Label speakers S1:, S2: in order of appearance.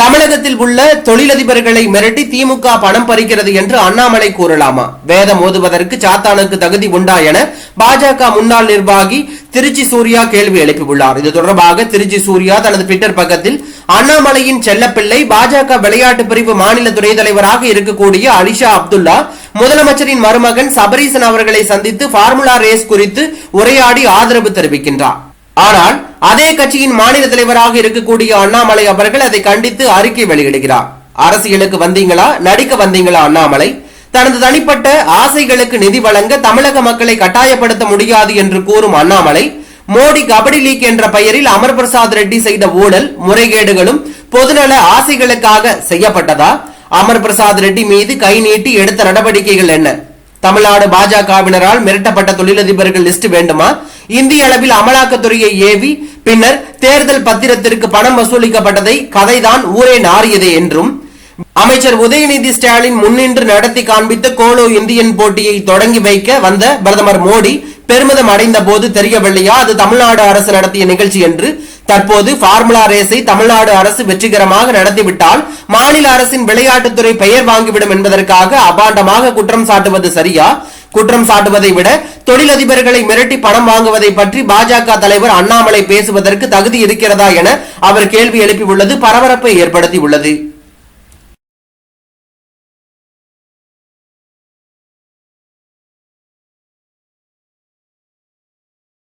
S1: தமிழகத்தில் உள்ள தொழிலதிபர்களை மிரட்டி திமுக பணம் பறிக்கிறது என்று அண்ணாமலை கூறலாமா? வேதம் ஓதுவதற்கு சாத்தானுக்கு தகுதி உண்டா என பாஜக முன்னாள் நிர்வாகி திருச்சி சூர்யா கேள்வி எழுப்பியுள்ளார். இது தொடர்பாக திருச்சி சூர்யா தனது ட்விட்டர் பக்கத்தில் அண்ணாமலையின் செல்லப்பிள்ளை பாஜக விளையாட்டு பிரிவு மாநில துணைத் தலைவராக இருக்கக்கூடிய அலிஷா அப்துல்லா முதலமைச்சரின் மருமகன் சபரீசன் அவர்களை சந்தித்து பார்முலா ரேஸ் குறித்து உரையாடி ஆதரவு தெரிவிக்கின்றார். ஆனால் அதே கட்சியின் மாநில தலைவராக இருக்கக்கூடிய அண்ணாமலை அவர்கள் அதை கண்டித்து அறிக்கை வெளியிடுகிறார். அரசியலுக்கு வந்தீங்களா? நடிக்க வந்தீங்களா அண்ணாமலை? தனது தனிப்பட்ட ஆசைகளுக்கு நிதி வழங்க தமிழக மக்களை கட்டாயப்படுத்த முடியாது என்று கூறும் அண்ணாமலை மோடி கபடி லீக் என்ற பெயரில் அமர் பிரசாத் ரெட்டி செய்த ஊழல் முறைகேடுகளும் பொதுநல ஆசைகளுக்காக செய்யப்பட்டதா? அமர் பிரசாத் ரெட்டி மீது கை நீட்டி எடுத்த நடவடிக்கைகள் என்ன? தமிழ்நாடு பாஜகவினரால் மிரட்டப்பட்ட தொழிலதிபர்கள் லிஸ்ட் வேண்டுமா? இந்திய அளவில் அமலாக்கத்துறையை ஏவி பின்னர் தேர்தல் பத்திரத்திற்கு பணம் வசூலிக்கப்பட்டதை கதைதான் ஊரே நாறியதே என்றும் அமைச்சர் உதயநிதி ஸ்டாலின் முன்னின்று நடத்தி காண்பித்த கோலோ இந்தியன் போட்டியை தொடங்கி வைக்க வந்த பிரதமர் மோடி பெருமிதம் அடைந்த போது தெரியவில்லையா? அது தமிழ்நாடு அரசு நடத்திய நிகழ்ச்சி என்று. தற்போது பார்முலா ரேஸை தமிழ்நாடு அரசு வெற்றிகரமாக நடத்திவிட்டால் மாநில அரசின் விளையாட்டுத்துறை பெயர் வாங்கிவிடும் என்பதற்காக அபாண்டமாக குற்றம் சாட்டுவது சரியா? குற்றம் சாட்டுவதை விட தொழிலதிபர்களை மிரட்டி பணம் வாங்குவதை பற்றி பாஜக தலைவர் அண்ணாமலை பேசுவதற்கு தகுதி இருக்கிறதா என அவர் கேள்வி எழுப்பியுள்ளது பரபரப்பை ஏற்படுத்தியுள்ளது.